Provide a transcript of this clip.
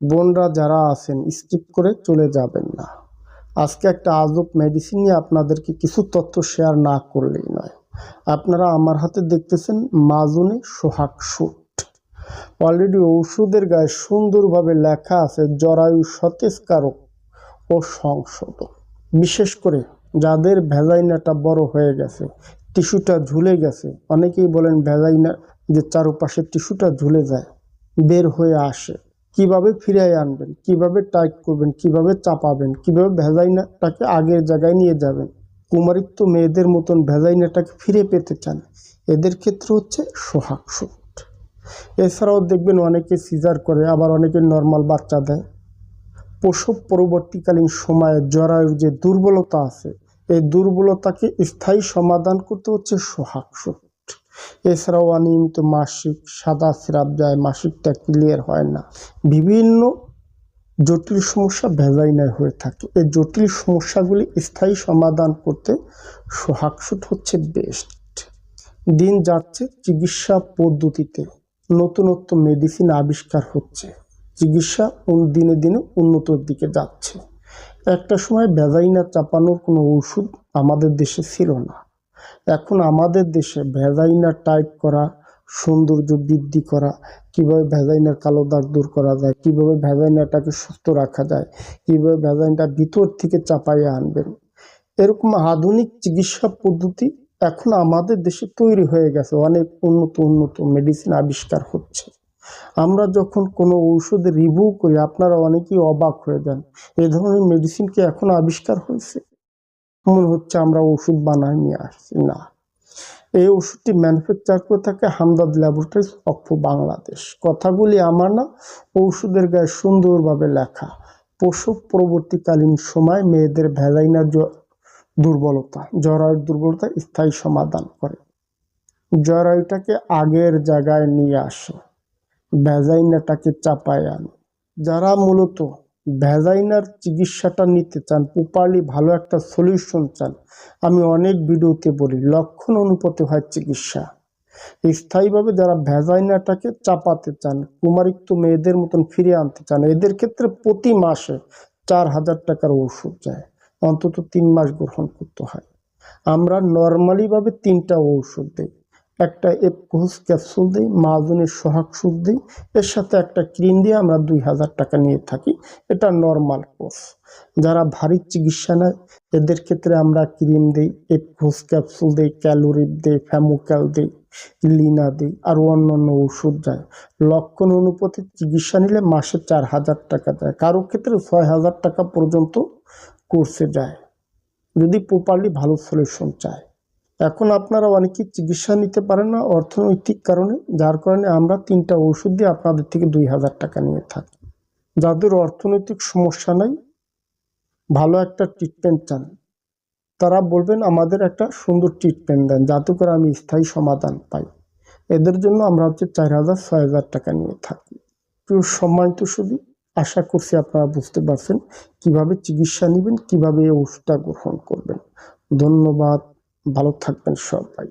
বোনরা যারা আছেন স্কিপ করে চলে যাবেন না। আজকে একটা আজব মেডিসিন নিয়ে আপনাদেরকে কিছু তথ্য শেয়ার না করলেই নয়। আপনারা আমার হাতে দেখতেছেন মাজুনে সোহাগ সুট। অলরেডি ঔষধের গায়ে সুন্দরভাবে লেখা আছে, জরায়ু সতেজকারক ও সংশোধন। বিশেষ করে যাদের ভেজাইনাটা বড় হয়ে গেছে, টিস্যুটা ঝুলে গেছে, অনেকেই বলেন ভেজাইনা যে চারপাশে টিস্যুটা ঝুলে যায়, বের হয়ে আসে। কীভাবে ফিরিয়ে আনবেন, কীভাবে টাইট করবেন, কীভাবে চাপাবেন, কীভাবে ভেজাইনাটাকে আগের জায়গায় নিয়ে যাবেন। কুমারিত্ব মেয়েদের মতন ভেজাইনাটাকে ফিরে পেতে চান। এদের ক্ষেত্রে হচ্ছে সোহাগ সুট। এছাড়াও দেখবেন অনেকে সিজার করে, আবার অনেকে নর্মাল বাচ্চা দেয়। প্রসব পরবর্তীকালীন সময়ে জরায়ুর যে দুর্বলতা আছে, এই দুর্বলতাকে স্থায়ী সমাধান করতে হচ্ছে সোহাগ সুট। এছাড়াও অনিয়মিত মাসিক সাদা সিরাপ যায় মাসিকটা ক্লিয়ার হয় না। বিভিন্ন জটিল সমস্যা ভেজাইনায় হয়ে থাকে। এই জটিল সমস্যাগুলি স্থায়ী সমাধান করতে সোহাগ সুট হচ্ছে বেস্ট দিন যাচ্ছে চিকিৎসা পদ্ধতিতে। নতুনত্ব মেডিসিন আবিষ্কার হচ্ছে। চিকিৎসা দিনে দিনে উন্নতর দিকে যাচ্ছে। একটা সময় ভেজাইনা চাপানোর কোনো ওষুধ আমাদের দেশে ছিল না। এখন আমাদের দেশে ভেজাইনা টাইট করা, সৌন্দর্য বৃদ্ধি করা, কীভাবে ভেজাইনার কালো দাগ দূর করা যায়, কীভাবে ভেজাইনাটাকে সুস্থ রাখা যায়, কীভাবে ভেজাইনটা ভিতর থেকে চাপাইয়ে আনবেন। এরকম আধুনিক চিকিৎসা পদ্ধতি এখন আমাদের দেশে তৈরি হয়ে গেছে, অনেক উন্নত উন্নত মেডিসিন আবিষ্কার হচ্ছে। আমরা যখন কোনো ঔষধের রিভিউ করি, আপনারা অনেকেই অবাক হয়ে যান, এ ধরনের মেডিসিন কি এখন আবিষ্কার হয়েছে? মনে হচ্ছে আমরা ওষুধ বানায় নিয়ে আসছি। না, এই ওষুধটি ম্যানুফ্যাকচার করে থাকে হামদাদ ল্যাবরেটরিজ অক্ষ বাংলাদেশ কথাগুলি আমার না, ওষুধের গায়ে সুন্দরভাবে লেখা। প্রসব পরবর্তীকালীন সময় মেয়েদের ভ্যালাইনার জ- দুর্বলতা, জরায়ুর দুর্বলতা স্থায়ী সমাধান করে। জরায়ুটাকে আগের জায়গায় নিয়ে আসে ভ্যাজাইনাটাকে চাপায় আনে। যারা মূলত ভ্যাজাইনার চিকিৎসাটা নিতে চান, প্রপারলি ভালো একটা সলিউশন চান, আমি অনেক ভিডিওতে বলি, লক্ষণ অনুপাতে হয় চিকিৎসা। স্থায়ীভাবে যারা ভ্যাজাইনাটাকে চাপাতে চান কুমারিত্ব মেয়েদের মতন ফিরে আনতে চান, এদের ক্ষেত্রে প্রতি মাসে চার হাজার টাকার ওষুধ যায়, অন্তত তিন মাস গ্রহণ করতে হয়। আমরা নর্মালিভাবে তিনটা ঔষধ দিই। একটা এপকোস ক্যাপসুল দিই মাজনের সোহাগ সুদ দিই। এর সাথে একটা ক্রিম দিয়ে আমরা দুই হাজার টাকা নিয়ে থাকি। এটা নর্মাল কোর্স যারা ভারী চিকিৎসা নেয়, এদের ক্ষেত্রে আমরা ক্রিম দিই এপকোস ক্যাপসুল দিই ক্যালোরিপ দিই ফ্যামোক্যাল দিই, লিনা দিই, আর অন্যান্য ওষুধ যায় লক্ষণ অনুপাতে চিকিৎসা নিলে মাসে চার হাজার টাকা দেয়। কারও ক্ষেত্রে ছয় হাজার টাকা পর্যন্ত কোর্সে যায়। যদি প্রপারলি ভালো সলিউশন চায়। এখন আপনারা অনেকেই চিকিৎসা নিতে পারেন না অর্থনৈতিক কারণে, যার কারণে আমরা তিনটা ওষুধ দিয়ে আপনাদের থেকে দুই হাজার টাকা নিয়ে থাকি। যাদের অর্থনৈতিক সমস্যা নাই, ভালো একটা ট্রিটমেন্ট চান। তারা বলবেন, আমাদের একটা সুন্দর ট্রিটমেন্ট দেন, যাতে করে আমি স্থায়ী সমাধান পাই। এদের জন্য আমরা হচ্ছে চার হাজার, ছয় হাজার টাকা নিয়ে থাকি। প্রিয় সম্মানিত শুধু আশা করছি আপনারা বুঝতে পারছেন কীভাবে চিকিৎসা নেবেন, কীভাবে ওষুধটা গ্রহণ করবেন। ধন্যবাদ। ভালো থাকবেন সবাই।